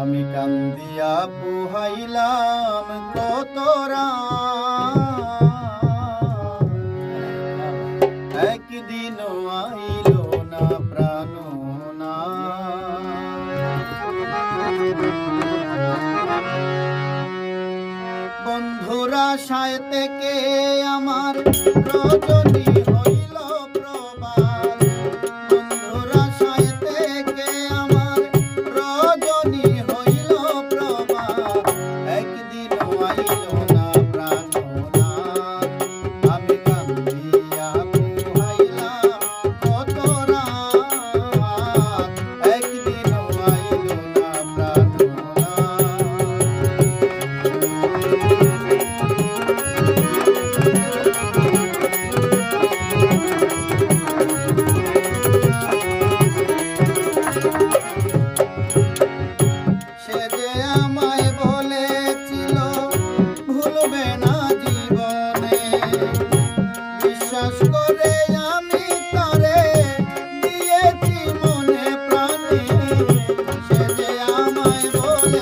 আমি কান্দিয়া পুহাইলাম কতরা একদিনও আইল না প্রাণ না। বন্ধুরা সায় থেকে আমার রজনী Thank you.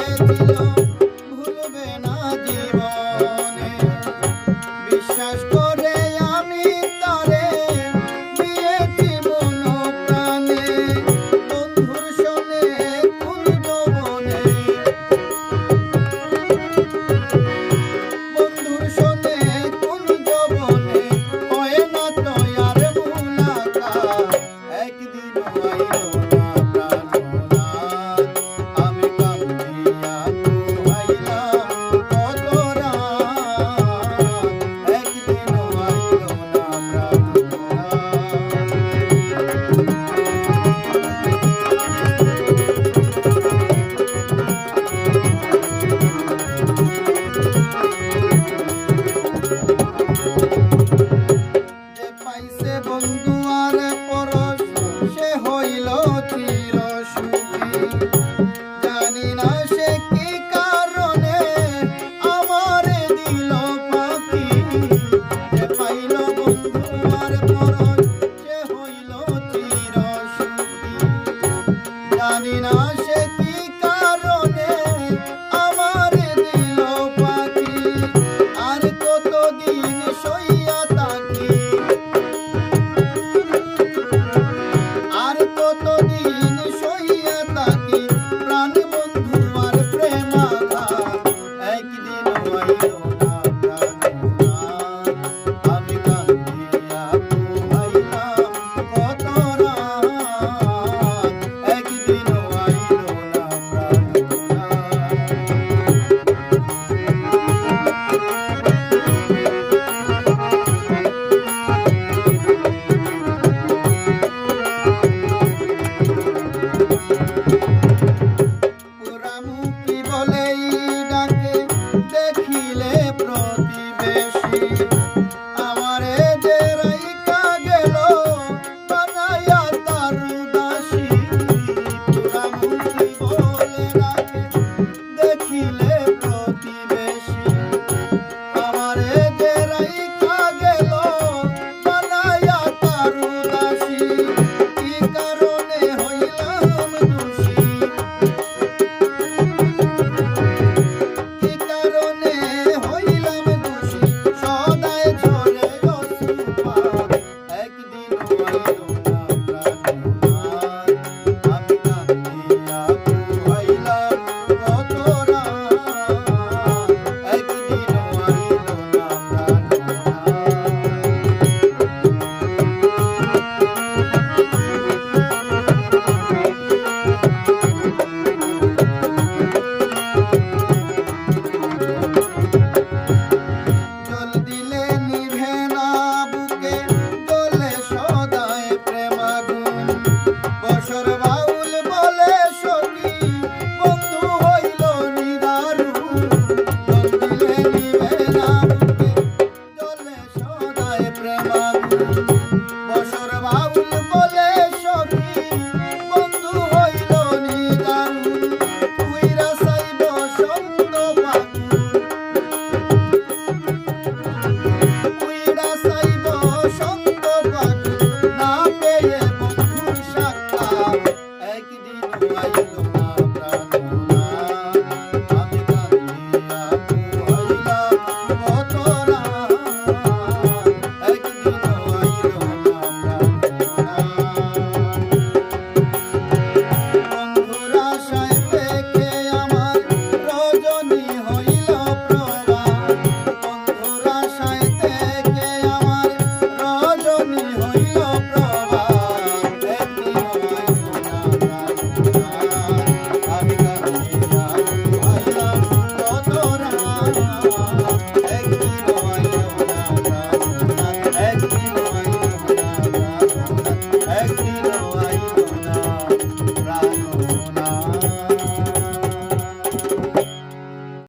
Thank you.